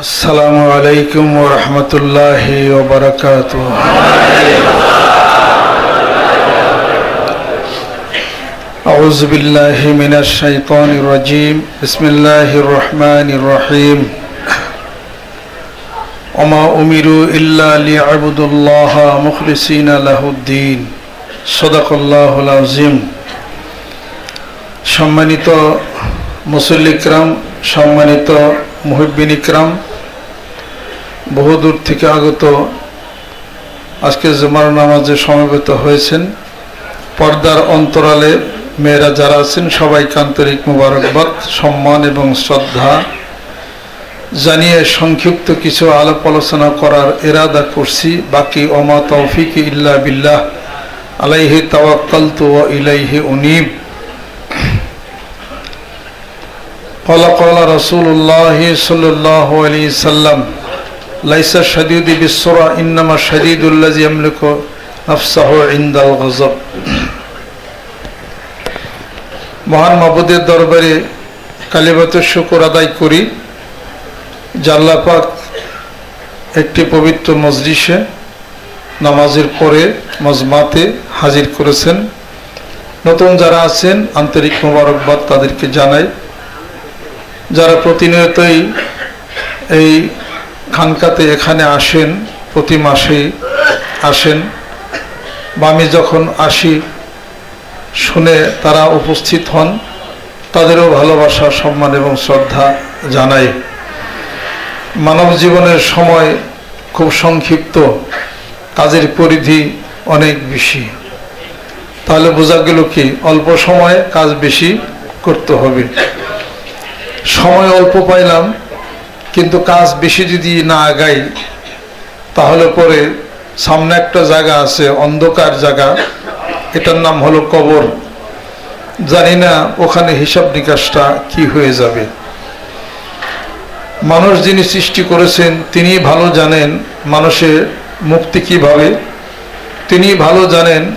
السلام عليكم ورحمة الله وبركاته أعوذ بالله من الشيطان الرجيم بسم الله الرحمن الرحيم وما أمروا إلا ليعبدوا الله مخلصين له الدين صدق الله العظيم সম্মানিত মুসল্লিকরাম সম্মানিত মুহিবিন ইকরাম বহুদূর থেকে আগত আজকে জুমার নামাজে সমবেত হয়েছেন পর্দার অন্তরালে মেয়েরা যারা আছেন সবাইকে আন্তরিক মুবারকবাদ সম্মান এবং শ্রদ্ধা জানিয়ে সংক্ষিপ্ত কিছু আলাপ আলোচনা করার এরাদা করছি বাকি অমা তৌফিক ইল্লা বিল্লাহ আলাইহি তাওয়াক্কালতু ওয়া ইলাইহি উনীব قال قال رسول الله صلى الله عليه وسلم লাইসা সাদিউদি বিশ্বরা ইন্নামা সাদিদুল্লাহ আমলিক আফসাহ ইন্দাল গজব মহান মাবুদের দরবারে কালীবাতের শুকর আদায় করি। জাল্লাপাক একটি পবিত্র মজলিসে নামাজের পরে মজমাতে হাজির করেছেন। নতুন যারা আছেন, আন্তরিক মোবারকবাদ তাদেরকে জানাই। যারা প্রতিনিয়তই এই খানকাতে এখানে আসেন, প্রতি মাসে আসেন। বা আমি যখন আসি, শুনে তারা উপস্থিত হন। তাদেরও ভালোবাসা, সম্মান এবং শ্রদ্ধা জানাই। মানব জীবনের সময় খুব সংক্ষিপ্ত, কাজের পরিধি অনেক বেশি। তাহলে বোঝা গেল কি, অল্প সময়ে কাজ বেশি করতে হবে। সময় অল্প পাইলাম কিন্তু কাজ বেশি যদি না আগাই, তাহলে পরে সামনে একটা জায়গা আছে, অন্ধকার জায়গা, এটার নাম হলো কবর। জানি না ওখানে হিসাব নিকাশটা কি হয়ে যাবে। মানুষ যিনি সৃষ্টি করেছেন তিনি ভালো জানেন মানুষের মুক্তি কীভাবে। তিনি ভালো জানেন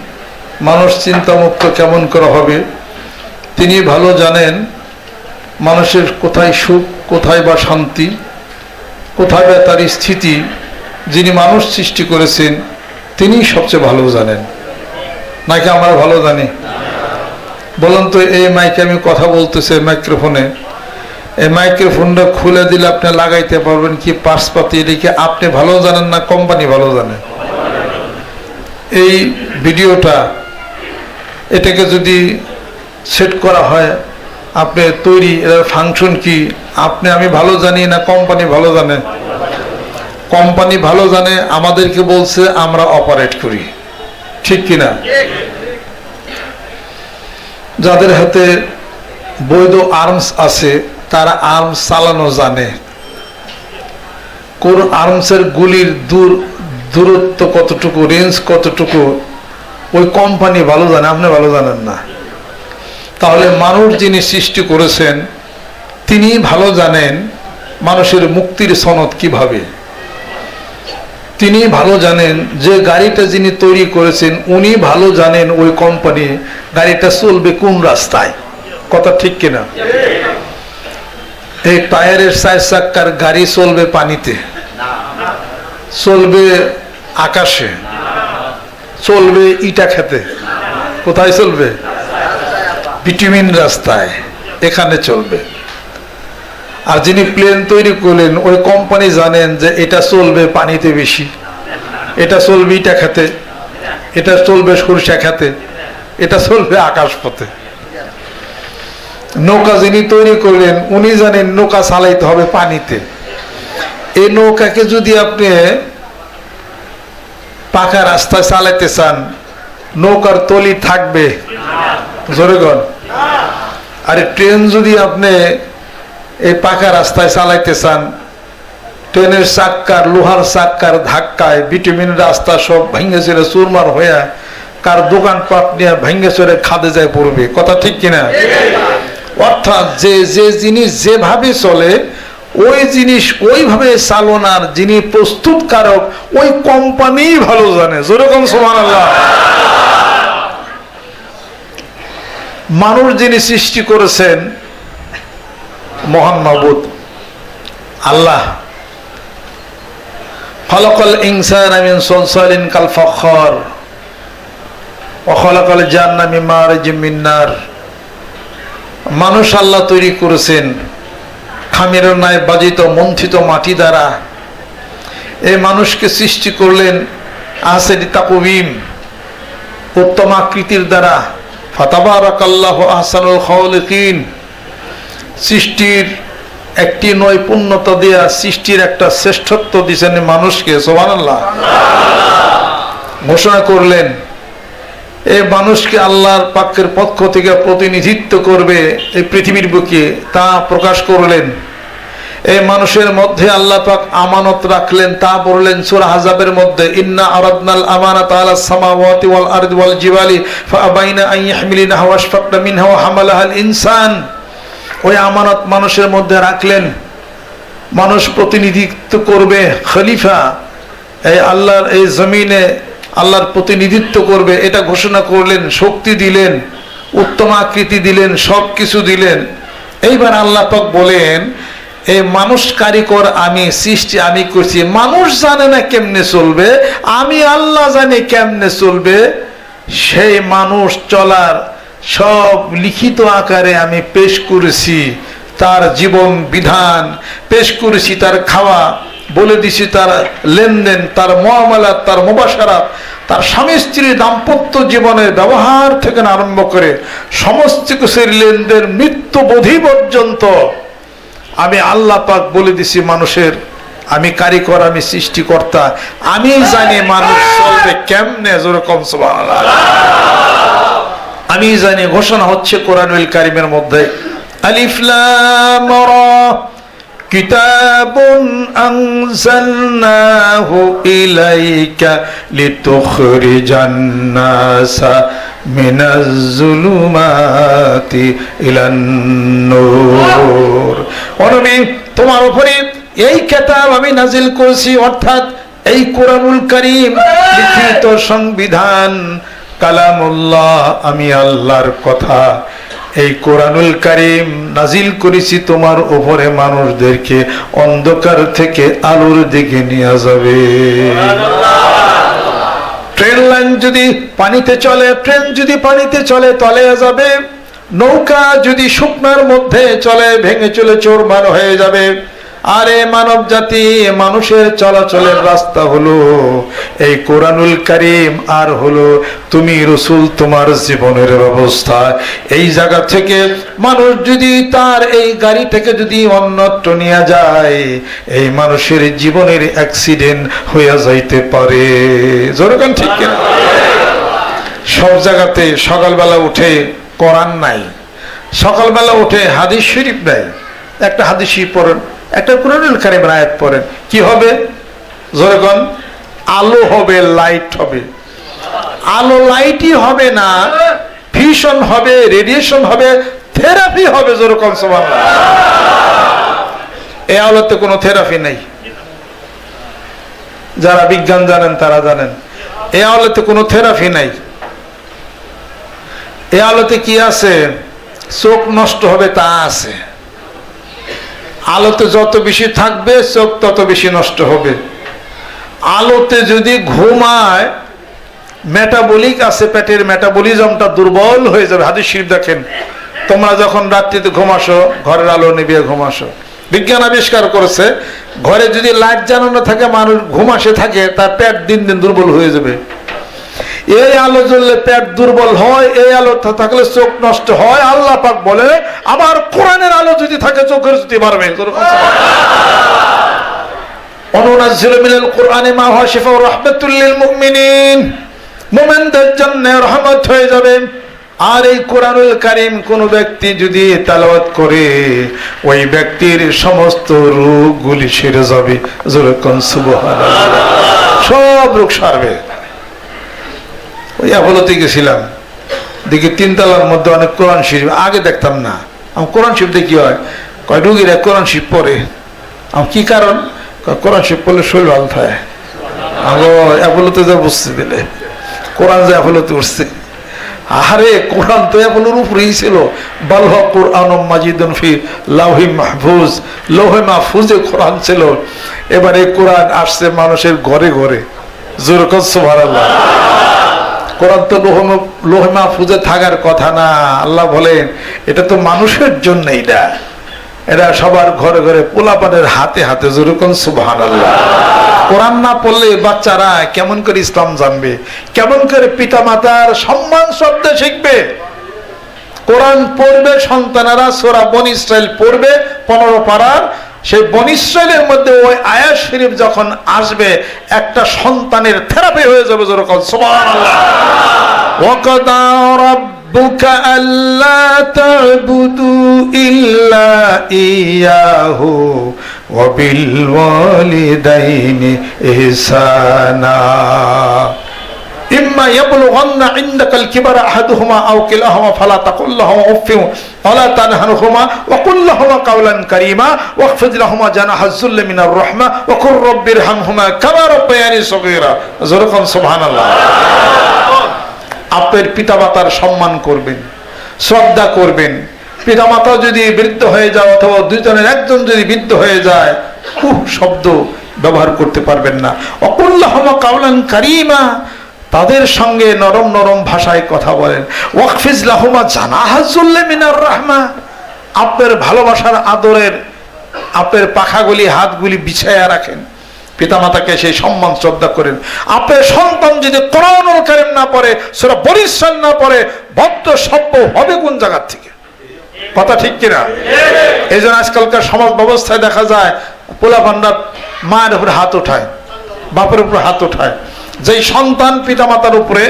মানুষ চিন্তামুক্ত কেমন করা হবে। তিনি ভালো জানেন মানুষের কোথায় সুখ, কোথায় বা শান্তি। কোথায় তার স্থিতি যিনি মানুষ সৃষ্টি করেছেন তিনি সবচেয়ে ভালো জানেন। নাকি আমরা ভালো জানি? বলুন তো, এই মাইকে আমি কথা বলতেছি মাইক্রোফোনে। এই মাইক্রোফোনটা খুলে দিলে আপনি লাগাইতে পারবেন কি পার্সপাতি এদিকে আপনি ভালো জানেন না কোম্পানি ভালো জানে? এই ভিডিওটা এটাকে যদি সেট করা হয় আপনি তৈরি এর ফাংশন কি? আপনি, আমি ভালো জানি না কোম্পানি ভালো জানে? কোম্পানি ভালো জানে, আমাদেরকে বলছে, আমরা অপারেট করি। ঠিক কিনা? যাদের হাতে বৈধ আর্মস আছে, তারা আর্মস চালানো জানে। কোন আর্মসের গুলির দূর, দূরত্ব কতটুকু রেঞ্জ কতটুকু, ওই কোম্পানি ভালো জানে, আপনি ভালো জানেন না। তাহলে মানুষ যিনি সৃষ্টি করেছেন, তিনি ভালো জানেন মানুষের মুক্তির সনদ কীভাবে। তিনি ভালো জানেন যে গাড়িটা যিনি তৈরি করেছেন, উনি ভালো জানেন ওই কোম্পানি গাড়িটা চলবে কোন রাস্তায়। কথা ঠিক কিনা? এই টায়ারের চার চাক্কার গাড়ি চলবে পানিতে, চলবে আকাশে, চলবে ইটা খেতে। কোথায় চলবে? ভিটামিন রাস্তায় এখানে চলবে। আর যিনি প্লেন তৈরি করলেন, ওই কোম্পানি জানেন যে এটা চলবে পানিতে বেশি। এটা চলবে ইটা খাতে, এটা চলবে সরষা খেতে, এটা চলবে আকাশ পথে নৌকা যিনি তৈরি করলেন, উনি জানেন নৌকা চালাইতে হবে পানিতে। এই নৌকাকে যদি আপনি পাকা রাস্তায় চালাইতে চান, নৌকার তলি থাকবে। জোরেগণ আরে ট্রেন যদি আপনি এই পাকা রাস্তায় চালাইতে চান, ট্রেনের চাক্কার, লোহার চাক্কার ধাক্কায় ভিটামিন রাস্তা সব ভেঙে চড়ে চুরমার হয়ে কার দোকানপাট নিয়ে ভেঙে চড়ে খাদে যায় পড়বে। কথা ঠিক কিনা? অর্থাৎ যে যে জিনিস যেভাবে চলে, ওই জিনিস ওইভাবে চালনার যিনি প্রস্তুতকারক, ওই কোম্পানি ভালো জানে। যেরকম সমান আল্লাহ মানুষ যিনি সৃষ্টি করেছেন, মহান মাবুদ, আল্লাহ। খলকল ইনসান মিন সলসালিন কাল ফখর অখলাকাল জান্নামি মার মিন্নার মানুষ আল্লাহ তৈরি করেছেন, খামের ন্যায় বাজিত মন্থিত মাটি দ্বারা। এই মানুষকে সৃষ্টি করলেন আহসেনি তাকুবিম উত্তম আকৃতির দ্বারা। ফাতাবারাক আল্লাহ আহসানুল খাওয়ালিকিন সৃষ্টির একটি নৈপুণ্যতা দেয়া সৃষ্টির একটা শ্রেষ্ঠত্ব দিয়েছেন মানুষকে সোহানাল্লাহ ঘোষণা করলেন, এ মানুষকে আল্লাহর পাকের পক্ষ থেকে প্রতিনিধিত্ব করবে এই পৃথিবীর বুকে তা প্রকাশ করলেন। এই মানুষের মধ্যে আল্লাহ পাক আমানত রাখলেন, তা বললেন সূরা হাজাবের মধ্যে, ইন্না আরাদনাল আমানাত আলা সামাওয়াতি ওয়াল আরদি ওয়াল জিবালি ফাআবাইনা আন ইয়াহমিলিনাহা ওয়াশফাকনা মিনহা ওয়া হামালাহাল ইনসান। ওই আমানত মানুষের মধ্যে রাখলেন। মানুষ প্রতিনিধিত্ব করবে, খলিফা, এই আল্লাহর এই জমিনে আল্লাহর প্রতিনিধিত্ব করবে, এটা ঘোষণা করলেন, শক্তি দিলেন, উত্তম আকৃতি দিলেন সব কিছু দিলেন। এইবার আল্লাহ পাক বলেন এই মানুষ কারিকর আমি সৃষ্টি, আমি করছি। মানুষ জানে না কেমনে চলবে, আমি আল্লাহ জানি কেমনে চলবে। সেই মানুষ চলার সব লিখিত আকারে আমি পেশ করেছি, তার জীবন বিধান, পেশ করেছি তার খাওয়া, বলে দিছি তার লেনদেন, তার মহামালাত, তার মোবাসারাত তার স্বামী স্ত্রীর দাম্পত্য জীবনের ব্যবহার থেকে আরম্ভ করে সমস্ত কিছুর লেনদেন মৃত্যু বোধি পর্যন্ত আমি আল্লাহ পাক বলে দিছি মানুষের, আমি কারিকর আমি সৃষ্টিকর্তা, আমি জানি মানুষ চলবে কেমনে, যেরকম আমি জানি ঘোষণা হচ্ছে কোরআনুল কারিমের মধ্যে, আলিফ লাম রা, কিতাবুন আনজালনাহু ইলাইকা তোমার উপরে এই কেতাব আমি নাজিল করছি, অর্থাৎ এই কোরআনুল করিম লিখিত সংবিধান কালামুল্লাহ আমি আল্লাহর কথা। এই কোরআনুল কারিম নাজিল করেছি তোমার উপরে মানুষদেরকে অন্ধকার থেকে আলোর দিকে নিয়ে যাবে। ট্রেন লাইন যদি পানিতে চলে ট্রেন যদি পানিতে চলে, তলে যাবে। নৌকা যদি শুকনার মধ্যে চলে, ভেঙে চলে চোর চোরমার হয়ে যাবে। আরে মানব জাতি, মানুষের চলাচলের রাস্তা হলো এই কোরআনুল কারিম, আর হলো তুমি রসুল তোমার জীবনের ব্যবস্থা। এই জায়গা থেকে মানুষ যদি তার এই গাড়ি থেকে যদি অন্যত্র নিয়ে যায়, এই মানুষের জীবনের অ্যাক্সিডেন্ট হয়ে যাইতে পারে। যেরকম ঠিক সব জায়গাতে সকালবেলা উঠে কোরআন নাই, সকালবেলা উঠে হাদিস শরীফ নাই, একটা হাদিস শরীফ পড়েন। একটা কোরআনুল কারিমের আয়াত পড়েন। কি হবে? যেরকম আলো হবে লাইট হবে। আলো লাইটই হবে না ফিশন হবে রেডিয়েশন হবে থেরাপি হবে যেরকম সমান এ আলোতে কোনো থেরাপি নেই। যারা বিজ্ঞান জানেন, তারা জানেন। এ আলোতে কোনো থেরাপি নাই। এ আলোতে কি আছে? চোখ নষ্ট হবে, তা আছে। আলোতে যত বেশি থাকবে, চোখ তত বেশি নষ্ট হবে। আলোতে যদি ঘুমায় মেটাবলিক আছে, পেটের মেটাবলিজমটা দুর্বল হয়ে যাবে। হাদিস শরীফ দেখেন, তোমরা যখন রাত্রিতে ঘুমাসো, ঘরের আলো নিবিয়ে ঘুমাসো। বিজ্ঞান আবিষ্কার করেছে, ঘরে যদি লাইট জ্বালানো থাকে, মানুষ ঘুমাসে থাকে, তার পেট দিন দিন দুর্বল হয়ে যাবে। এই আলো জ্বললে পেট দুর্বল হয়, এই আলো থাকলে চোখ নষ্ট হয়, আল্লাহ পাক বলে আবার কোরআনের আলো যদি থাকে, চোখের যদি পারবে অনুনাজ্জিলু মিনাল কোরআনে মা লিল মুমিনিন। মুমিনদের জন্য রহমত হয়ে যাবে। আর এই কোরআনুল কারিম কোন ব্যক্তি যদি তেলাওয়াত করে, ওই ব্যক্তির সমস্ত রোগগুলি সেরে যাবে। সুবহানাল্লাহ। সব রোগ সারবে। ওই গেছিলাম। দেখি তিনতলার মধ্যে অনেক কোরআন শরীফ, আগে দেখতাম না। আমি কোরআন শরীফ দেখি হয়, কয় রুগীরা কোরআন শরীফ পড়ে। আমি কি কারণ? কোরআন শরীফ পড়লে শরীর ভালো থাকে। আমি অ্যাপোলোতে যা বসতে দিলে, কোরআন যে অ্যাপোলোতে উঠছে। আরে কোরআন তো এগুলোর উপরেই ছিল। বালহ কোরআন মাজিদুন ফি লাউহি মাহফুজ, লৌহে মাহফুজে কোরআন ছিল। এবারে কোরআন আসছে মানুষের ঘরে ঘরে। জোরকত সুবহানাল্লাহ। কোরআন তো লোহ লোহে মাহফুজে থাকার কথা না। আল্লাহ বলেন, এটা তো মানুষের জন্য এটা। এটা সবার ঘরে ঘরে পোলাপানের হাতে হাতে যেরকম সুবাহান আল্লাহ কোরআন না পড়লে বাচ্চারা কেমন করে ইসলাম জানবে? কেমন করে পিতা মাতার সম্মান শব্দ শিখবে? কোরআন পড়বে, সন্তানেরা সোরা বন ইসরায়েল পড়বে, পনেরো পাড়ার সেই বন ইসরায়েলের মধ্যে ওই আয়াত শরীফ যখন আসবে একটা সন্তানের থেরাপি হয়ে যাবে যেরকম সুবহানাল্লাহ وقضى ربك ألا تعبدوا إلا إياه وبالوالدين إحسانا ইম্মা ইয়াবলুগান্না ইনদাকাল কিবারা আহাদুহুমা আও কিলাহুমা ফালা তাকুল উফিউ ওয়ালা তানহারহুমা ওয়া কুল কাওলান কারীমা লাহুমা যুল্লি মিনার রাহমা ওয়া কামা রাব্বায়ানি সগীরা। সুবহানাল্লাহ। আপনার পিতামাতার সম্মান করবেন, শ্রদ্ধা করবেন। পিতামাতা যদি বৃদ্ধ হয়ে যায় অথবা দুজনের একজন যদি বৃদ্ধ হয়ে যায়, খুব শব্দ ব্যবহার করতে পারবেন না। অকুল্লাহমা কাউলান কারিমা তাদের সঙ্গে নরম নরম ভাষায় কথা বলেন। ওয়াকফিজ লাহমা জানাহাজুল্লে মিনার রাহমা। আপনার ভালোবাসার আদরের আপনার পাখাগুলি, হাতগুলি বিছায়া রাখেন। পিতামাতাকে সেই সম্মান, শ্রদ্ধা করেন। আপনার সন্তান যদি কোরআনুল কারিম না পড়ে সেটা পরিশ্রম না পড়ে, ভক্ত সভ্য হবে কোন জায়গার থেকে? কথা ঠিক কিনা? এই জন্য আজকালকার সমাজ ব্যবস্থায় দেখা যায় পোলা পান্ডা মায়ের উপরে হাত ওঠায় বাপের উপরে হাত ওঠায় যেই সন্তান পিতামাতার উপরে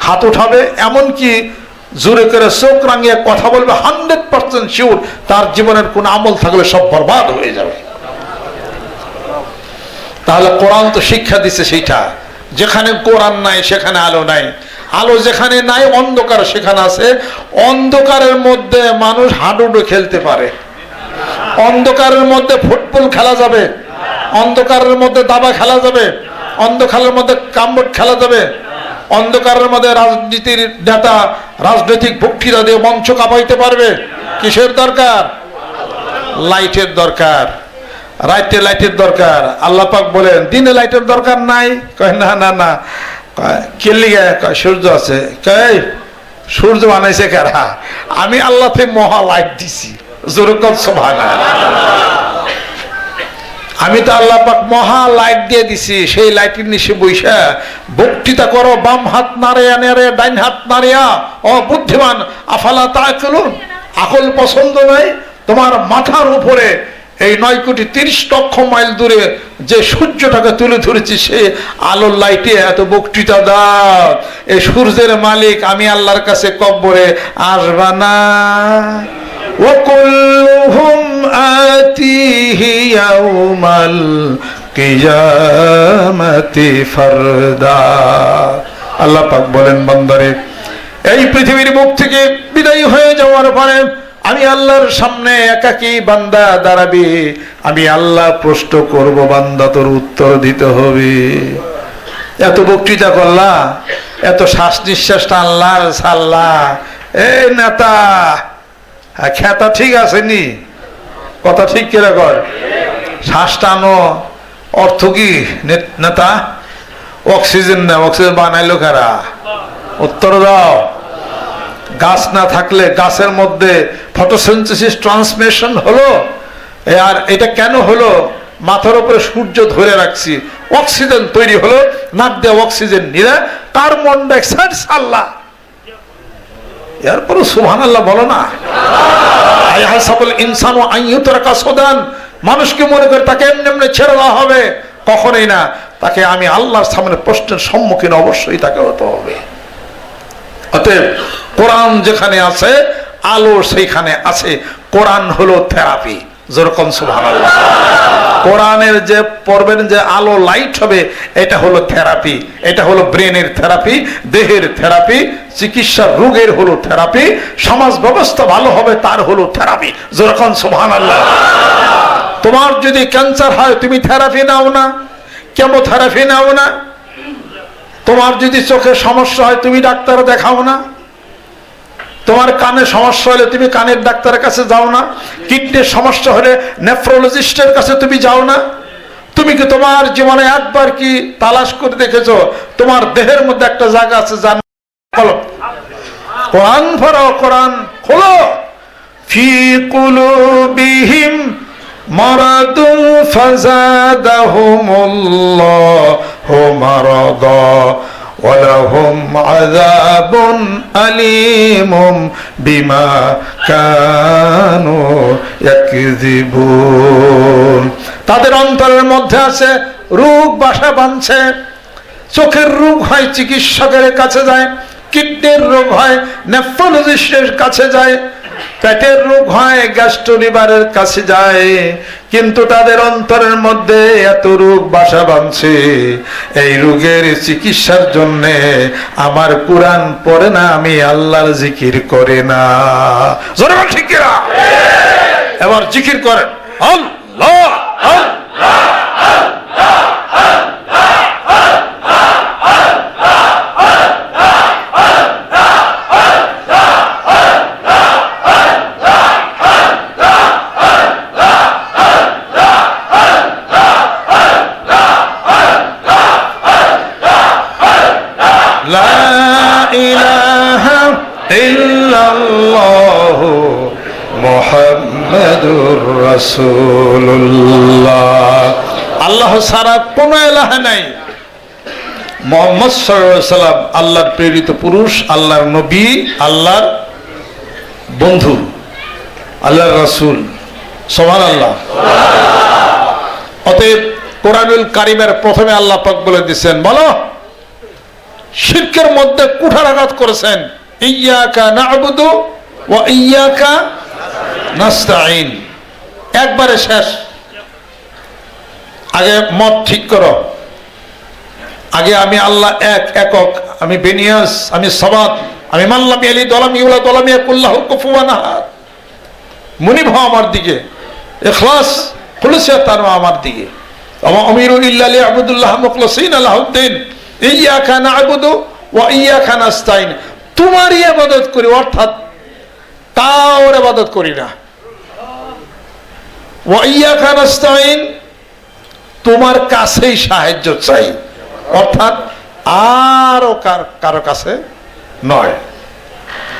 হাত উঠাবে, এমনকি জোরে করে চোখ রাঙিয়ে কথা বলবে, হান্ড্রেড পার্সেন্ট শিওর তার জীবনের কোন আমল থাকলে সব বরবাদ হয়ে যাবে। তাহলে কোরআন তো শিক্ষা দিছে সেইটা। যেখানে কোরআন নাই, সেখানে আলো নাই। আলো যেখানে নাই, অন্ধকার সেখানে আছে। অন্ধকারের মধ্যে মানুষ হাডুডু খেলতে পারে। অন্ধকারের মধ্যে ফুটবল খেলা যাবে। অন্ধকারের মধ্যে দাবা খেলা যাবে। অন্ধকারের মধ্যে কাম্বট খেলা যাবে। অন্ধকারের মধ্যে রাজনীতির নেতা রাজনৈতিক বক্তৃতা দিয়ে মঞ্চ কাঁপাইতে পারবে। কিসের দরকার? লাইটের দরকার। রাইতে লাইটের দরকার। আল্লাহ পাক বলেন দিনে লাইটের দরকার নাই। কয় না না না। কয়, কে কয় সূর্য আছে। কয় সূর্য বানাইছে কারা? আমি আল্লাহ মহা লাইট দিছি। জোরকম সোভানা আমি তো আল্লাহ পাক মহা লাইট দিয়ে দিছি, সেই লাইটের নিচে বৈশা বক্তৃতা করো, বাম হাত নাড়িয়া নেড়ে ডাইন হাত নাড়িয়া। ও বুদ্ধিমান, আফালা তা চলুন আকল পছন্দ নয় তোমার মাথার উপরে এই নয় কোটি তিরিশ লক্ষ মাইল দূরে যে সূর্যটাকে তুলে ধরেছি, সে আলোর লাইটে এত বক্তৃতা দাও। এ সূর্যের মালিক, আমি আল্লাহর কাছে কব্বরে আসবানা ও آتيه يوم القيامة فردا আল্লাহ পাক বলেন বান্দারে এই পৃথিবীর মুখ থেকে বিদায়ী হয়ে যাওয়ার পরে আমি আল্লাহর সামনে একাকী বান্দা দাঁড়াবি আমি আল্লাহ প্রশ্ন করব বান্দা তোর উত্তর দিতে হবে এত বক্তৃতা করলা এত শ্বাস নিঃশ্বাস টানলা সাল্লা এ নেতা হ্যাঁ, খেতা ঠিক আছে নি কথা ঠিক কিরা কর শ্বাস টানো অর্থ কি নেতা? অক্সিজেন না অক্সিজেন বানাইলো কারা? উত্তর দাও। গাছ না থাকলে গাছের মধ্যে ফটোসিনথেসিস ট্রান্সমিশন হলো? আর এটা কেন হলো? মাথার উপরে সূর্য ধরে রাখছি, অক্সিজেন তৈরি হলো, নাক দিয়ে অক্সিজেন নিলে কার্বন ডাইঅক্সাইড সাল্লা এরপরে সুহান আল্লাহ বলো না। ইনসান ও আইয়ুতরাকা সোদান। মানুষকে মনে করে তাকে এমনি এমনি ছেড়ে দেওয়া হবে। কখনোই না। তাকে আমি আল্লাহর সামনে প্রশ্নের সম্মুখীন অবশ্যই তাকে হতে হবে। অতএব কোরআন যেখানে আছে আলো সেইখানে আছে। কোরআন হলো থেরাপি। যেরকম সুভান কোরআনের যে পড়বেন যে আলো লাইট হবে, এটা হলো থেরাপি এটা হলো ব্রেনের থেরাপি দেহের থেরাপি চিকিৎসা রোগের হলো থেরাপি সমাজ ব্যবস্থা ভালো হবে, তার হলো থেরাপি যেরকম সুভান আল্লাহ তোমার যদি ক্যান্সার হয়, তুমি থেরাপি নাও না। কেমোথেরাপি নাও না। তোমার যদি চোখের সমস্যা হয়, তুমি ডাক্তার দেখাও না। তোমার কানে সমস্যা হলে তুমি কানের ডাক্তারের কাছে যাও না। কিডনির সমস্যা হলে নেফ্রোলজিস্টের কাছে তুমি যাও না। তুমি কি তোমার জীবনে একবার কি তালাশ করে দেখেছ? তোমার দেহের মধ্যে একটা জায়গা আছে বলো কোরআন পড়ো কোরআন খোলো। ফি কুলুবিহিম মারাদুন ফাজাদাহুমুল্লাহু মারাদা। ولهم عذاب أليم بما كانوا يكذبون তাদের অন্তরের মধ্যে আছে রোগ বাসা বাঁধছে চোখের রোগ হয় চিকিৎসকের কাছে যায় কিডনির রোগ হয় নেফ্রোলজিস্টের কাছে যায় পেটের রোগ হয়, গ্যাস্ট্রো লিভারের কাছে যায়, কিন্তু তাদের অন্তরের মধ্যে এত রোগ বাসা বাঁধছে। এই রোগের চিকিৎসার জন্য আমার কোরআন পড়ে না, আমি আল্লাহর জিকির করে না। জোরে ঠিক? এবার জিকির করেন। আল্লাহ! আল্লাহ নাই। মোহাম্মদ সাল্লাম আল্লাহর প্রেরিত পুরুষ, আল্লাহর নবী, আল্লাহর বন্ধু, আল্লাহর সোহান আল্লাহ অতএব কোরআনুল কারিমের প্রথমে আল্লাহ পাক বলে দিচ্ছেন বলো শিল্পের মধ্যে কুঠারাঘাত করেছেন। ইয়াকা না ও ইয়াকা একবারে শেষ। আগে মত ঠিক করো। আগে আমি আল্লাহ এক, একক। আমি বেনিয়াস আমি সবাদ আমি মাল্লামি আলী দলামি উলা দলামি কুল্লাহ কুফুয়ান আহাদ। মুনিভ হও আমার দিকে। এখলাস খুলসিয়া তার আমার দিকে। আমার অমিরুল ইল্লালি আবুদুল্লাহ মুখলসিন আলাহউদ্দিন ইয়াকা নাবুদু ওয়া ইয়াকা নাস্তাইন। তোমারই ইবাদত করি, অর্থাৎ ইবাদত করি না। ওয়া ইয়াকা নাস্তাইন তোমার কাছেই সাহায্য চাই। অর্থাৎ আরও কার কাছে নয়।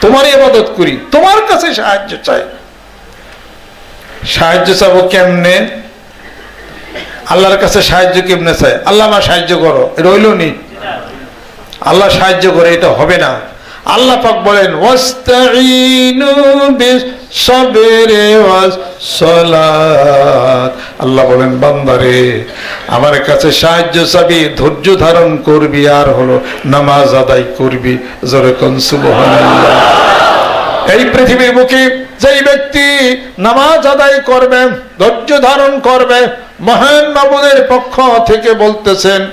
তোমারই ইবাদত করি, তোমার কাছে সাহায্য চাই। সাহায্য চাবো কেমনে? আল্লাহর কাছে সাহায্য কেমনে চাই? আল্লাহ আমার সাহায্য করো, রইল নি? আল্লাহ সাহায্য করে, এটা হবে না। আল্লাহ পাক বলেন ওয়াস্তাইনু বিসবরি ওয়াসসালাত। আল্লাহ বলেন, বান্দারে, আমার কাছে সাহায্য চাবি, ধৈর্য ধারণ করবি, আর হলো নামাজ আদায় করবি। যেরকম সুবহানাল্লাহ। এই পৃথিবীর মুখে যেই ব্যক্তি নামাজ আদায় করবে, ধৈর্য ধারণ করবে, মহান বাবুদের পক্ষ থেকে বলতেছেন,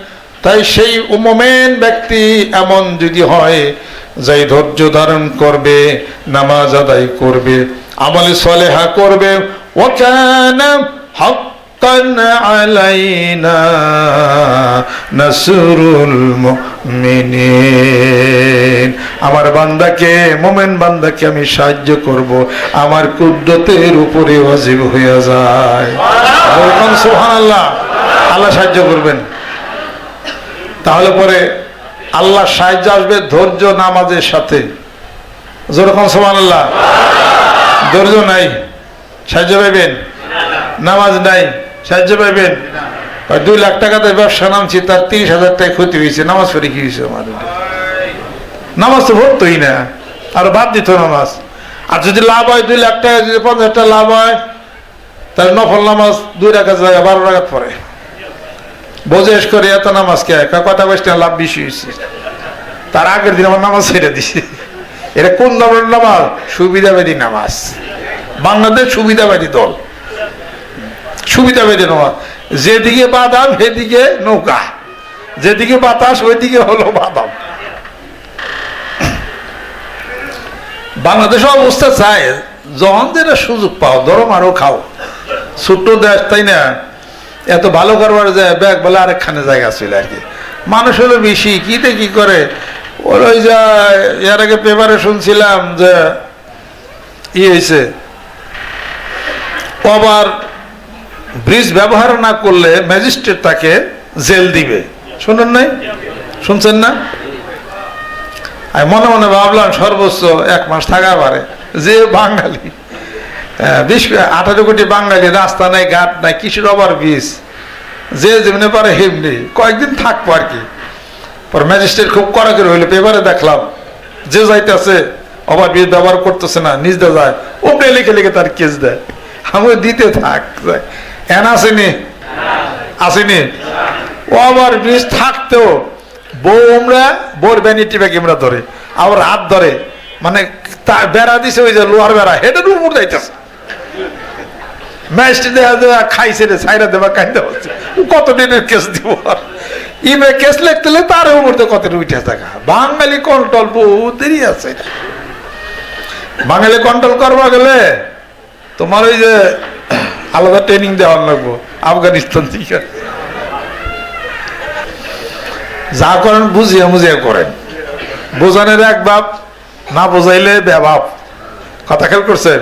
তাই সেই মোমেন ব্যক্তি এমন যদি হয় যাই ধৈর্য ধারণ করবে, নামাজ আদায় করবে, আমলে সলেহা করবে। ওকান হক্কান আলাইনা নাসরুল মুমিনিন। আমার বান্দাকে, মোমেন বান্দাকে আমি সাহায্য করব। আমার কুদ্রতের উপরে ওয়াজিব হয়ে যায়। বলবেন, সুবহানাল্লাহ, আল্লাহ সাহায্য করবেন। তাহলে পরে আল্লাহ সাহায্য আসবে ধৈর্য নামাজের সাথে। যেরকম সুবহানাল্লাহ। ধৈর্য নাই, সাহায্য পাইবেন? নামাজ নাই, সাহায্য পাইবেন? দুই লাখ টাকাতে ব্যবসা নামছি, তার তিরিশ হাজার টাকা ক্ষতি হয়েছে। নামাজ পড়ে কি হয়েছে আমার? নামাজ তো ভরতই না। আর বাদ দিত নামাজ। আর যদি লাভ হয়, দুই লাখ টাকা, যদি পঞ্চাশ টাকা লাভ হয়, তাহলে নফল নামাজ দুই রাখা যায়, বারো রাখাত পরে বোঝেস করে এত নামাজ কে কথা বসতে লাভ বেশি হয়েছে তার আগের দিন আমার নামাজ ছেড়ে দিছে। এটা কোন ধরনের নামাজ? সুবিধাবাদী নামাজ। বাংলাদেশ সুবিধাবাদী দল। সুবিধাবাদী নামাজ। যেদিকে বাদাম, সেদিকে নৌকা। যেদিকে বাতাস, ওইদিকে হলো বাদাম। বাংলাদেশ অবস্থা চায় যখন যেটা সুযোগ পাও, ধরো আরও খাও। ছোট্ট দেশ, তাই না? এত ভালো করবার যায় ব্যাগ বলে আরেকখানে জায়গা ছিল আর কি। মানুষ হলো বেশি কিতে কি করে? ওর ওই যে, এর আগে পেপারে শুনছিলাম যে, ই হয়েছে আবার ব্রিজ ব্যবহার না করলে ম্যাজিস্ট্রেট তাকে জেল দিবে। শুনুন নাই? শুনছেন না? আমি মনে মনে ভাবলাম সর্বোচ্চ এক মাস থাকা পারে, যে বাঙালি। বিশ আঠারো কোটি বাঙালি, রাস্তা নাই, ঘাট নাই কিসের ওভার ব্রিজ যে যেমনি পারে হেমনি। কয়েকদিন থাকব আর কি। পর ম্যাজিস্ট্রেট খুব কড়া করে হইল, পেপারে দেখলাম, যে যাইতেছে ওভার ব্রিজ ব্যবহার করতেছে না, নিজ দে যায়, ওপরে লিখে লিখে তার কেস দেয়। আমি দিতে থাক এন আসেনি? আসেনি? ওভার ব্রিজ থাকতেও বউ আমরা বোর ভ্যানিটি ব্যাগ আমরা ধরে, আবার হাত ধরে মানে বেড়া দিছে ওই যে লোহার বেড়া, হেঁটে উপর যাইতেছে। ম্যাচটি দেওয়া দেওয়া খাইছে রে সাইরা দেওয়া কাইতে হচ্ছে কত দিনের কেস দিব? ইমে কেস লিখতে তার দিয়ে কত উঠে থাকা? বাঙালি কন্ট্রোল বহুত দেরি আছে। বাঙালি কন্ট্রোল করবা গেলে তোমার ওই যে আলাদা ট্রেনিং দেওয়ার লাগবো, আফগানিস্তান থেকে। যা করেন বুঝিয়ে মুজিয়ে করেন। বোঝানের এক বাপ, না বোঝাইলে বেবাপ কথা খেয়াল করছেন?